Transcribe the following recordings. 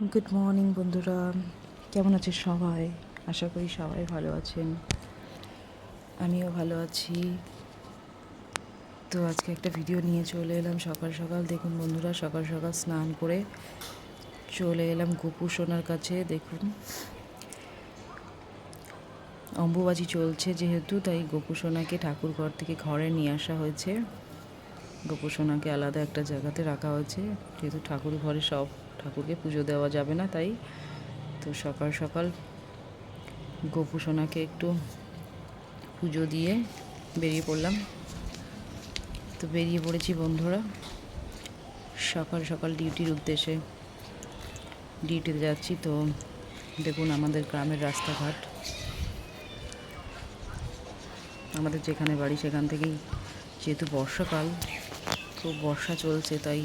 Good morning বন্ধুরা। কেমন আছে সবাই? আশা করি সবাই ভালো আছেন। আমিও ভালো আছি। তো আজকে একটা ভিডিও নিয়ে চলে এলাম সকাল সকাল। দেখুন বন্ধুরা, সকাল সকাল স্নান করে চলে এলাম গোপু সোনার কাছে, দেখুন। অম্বুবাজি চলছে যেহেতু, তাই গোপু সোনাকে ঠাকুর ঘর থেকে ঘরে নিয়ে আসা হয়েছে। গোপু সোনাকে আলাদা একটা জায়গাতে রাখা হয়েছে, যেহেতু ঠাকুর ঘরে সব ঠাকুরকে পুজো দেওয়া যাবে না তাই। তো সকাল সকাল গোপু সোনাকে একটু পুজো দিয়ে বেরিয়ে পড়লাম। তো বেরিয়ে পড়েছি বন্ধুরা, সকাল সকাল ডিউটির উদ্দেশ্যে। ডিউটিতে যাচ্ছি তো দেখুন আমাদের গ্রামের রাস্তাঘাট। আমাদের যেখানে বাড়ি সেখান থেকেই, যেহেতু বর্ষাকাল খুব বর্ষা চলছে তাই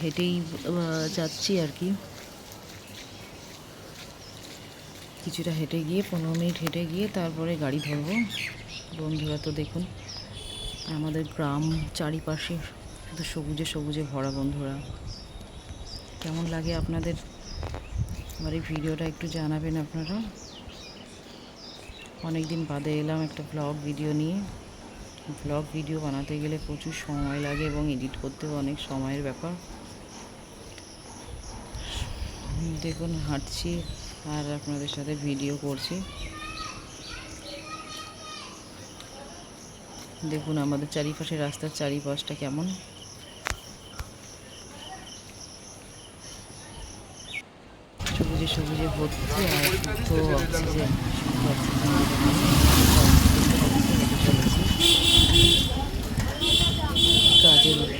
হেঁটেই যাচ্ছি আর কি। কিছুটা হেঁটে গিয়ে, পনেরো মিনিট হেঁটে গিয়ে তারপরে গাড়ি ধরবো। বন্ধুরা তো দেখুন, আমাদের গ্রাম চারিপাশে শুধু সবুজে সবুজে ভরা বন্ধুরা। কেমন লাগে আপনাদের? আমার এই ভিডিওটা একটু জানাবেন আপনারা। অনেক দিন বাদে এলাম একটা ব্লগ ভিডিও নিয়ে। ব্লগ ভিডিও বানাতে গেলে প্রচুর সময় লাগে এবং এডিট করতেও অনেক সময়ের ব্যাপার। দেখুন, হাঁটছি আর আপনাদের সাথে ভিডিও করছি। দেখুন, আমাদের চারিপাশে রাস্তার চারিপাশটা কেমন। সবুজে সবুজে ভর্তি আর শুদ্ধ অক্সিজেন অক্সিজেন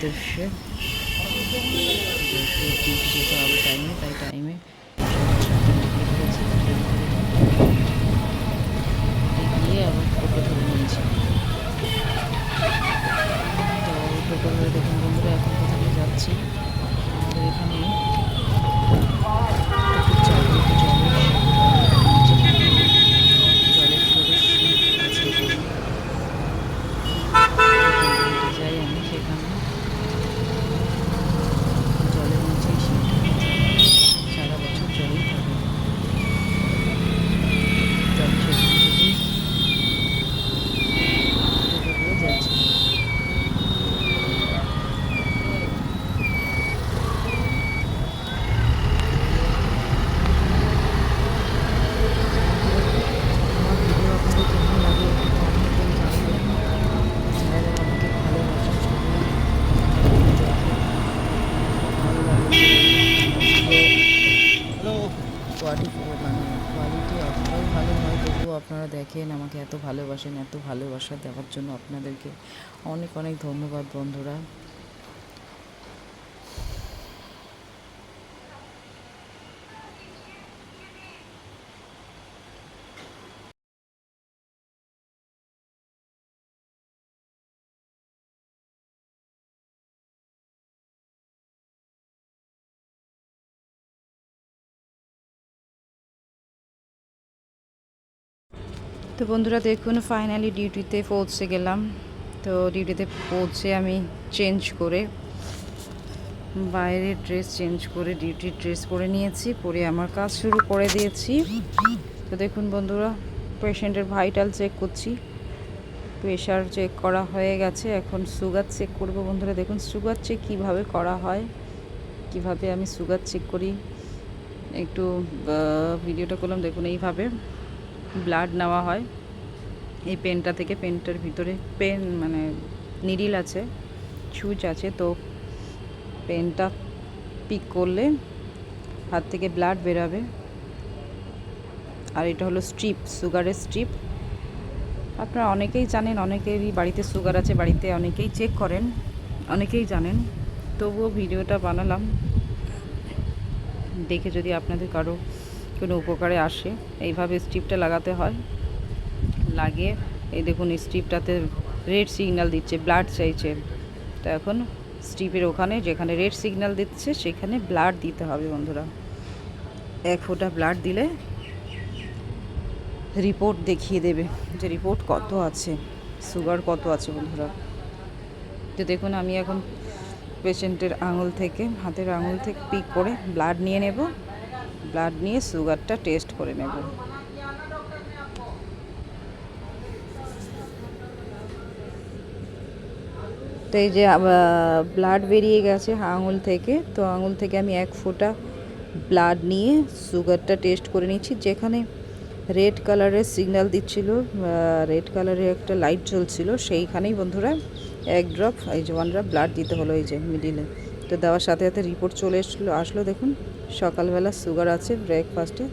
কাজের ডিউটি যেতে হবে টাইমে তাই টাইমে গিয়ে আবার টোটো ধরে নিয়েছি তো টোটো ধরে দেখুন বন্ধুরা, এখন কোথায় যাচ্ছি আমাদের এখানে প্রচুর জাগ্রত জলের জলের স্রোতের শীত আছে এখানে। যেখানে যাই আমি সেখানে জলের নিচেই শীত সারা বছর জলেই থাকে জল সেখান থেকেই টোটো করে যাচ্ছি আমার ভিডিও আপনাদের কেমন লাগে একটু কমেন্ট করে জানাবেন যারা যারা আমাকে ভালোবাসেন সবাই ভালো লাগে কোয়ালিটি মানে কোয়ালিটি অতটাও ভালো নয় তবুও আপনারা দেখেন আমাকে এত ভালোবাসেন এত ভালোবাসা দেওয়ার জন্য আপনাদেরকে অনেক অনেক ধন্যবাদ বন্ধুরা। তো বন্ধুরা দেখুন ফাইনালি ডিউটিতে পৌঁছে গেলাম। তো ডিউটিতে পৌঁছে আমি চেঞ্জ করে বাইরের ড্রেস চেঞ্জ করে ডিউটির ড্রেস পরে নিয়েছি, পরে আমার কাজ শুরু করে দিয়েছি। তো দেখুন বন্ধুরা পেশেন্টের ভাইটাল চেক করছি। প্রেশার চেক করা হয়ে গেছে, এখন সুগার চেক করব বন্ধুরা। দেখুন সুগার চেক কীভাবে করা হয়, কীভাবে আমি সুগার চেক করি। একটু ভিডিওটা করলাম দেখুন এইভাবে। ব্লাড নেওয়া হয়। এই পেনটা থেকে, পেনটার ভিতরে পেন মানে নিডিল আছে সুচ আছে, তো পেনটা পিক করলে হাত থেকে ব্লাড বেরাবে। আর এটা হলো স্ট্রিপ সুগারের স্ট্রিপ আপনারা অনেকেই জানেন, অনেকেরই বাড়িতে সুগার আছে, বাড়িতে অনেকেই চেক করেন, অনেকেই জানেন। তবুও ভিডিওটা বানালাম। দেখে যদি আপনাদের কারও কোনো উপকারে আসে। এইভাবে স্ট্রিপটা লাগাতে হয়। লাগিয়ে, এই দেখুন স্ট্রিপটাতে রেড সিগন্যাল দিচ্ছে ব্লাড চাইছে। তো এখন স্ট্রিপের ওখানে, যেখানে রেড সিগন্যাল দিচ্ছে, সেখানে ব্লাড দিতে হবে বন্ধুরা। এক ফোঁটা ব্লাড দিলে রিপোর্ট দেখিয়ে দেবে যে রিপোর্ট কত আছে সুগার কত আছে বন্ধুরা। তো দেখুন, আমি এখন পেশেন্টের আঙুল থেকে, হাতের আঙুল থেকে পিক করে ব্লাড নিয়ে নেব। ব্লাড নিয়ে সুগারটা টেস্ট করে নেব। তো এই যে ব্লাড বেরিয়ে গেছে আঙুল থেকে, তো আঙুল থেকে আমি এক ফোঁটা ব্লাড নিয়ে সুগারটা টেস্ট করে নিচ্ছি। যেখানে রেড কালারের সিগন্যাল দিচ্ছিল রেড কালারের একটা লাইট জ্বলছিল, সেইখানেই বন্ধুরা এক ড্রপ এই যে ওয়ান ড্রপ ব্লাড দিতে হলো এই যে মিডিলে তো দেওয়ার সাথে সাথে রিপোর্ট চলে এসলো আসলো দেখুন। সকালবেলা সুগার আছে ব্রেকফাস্টে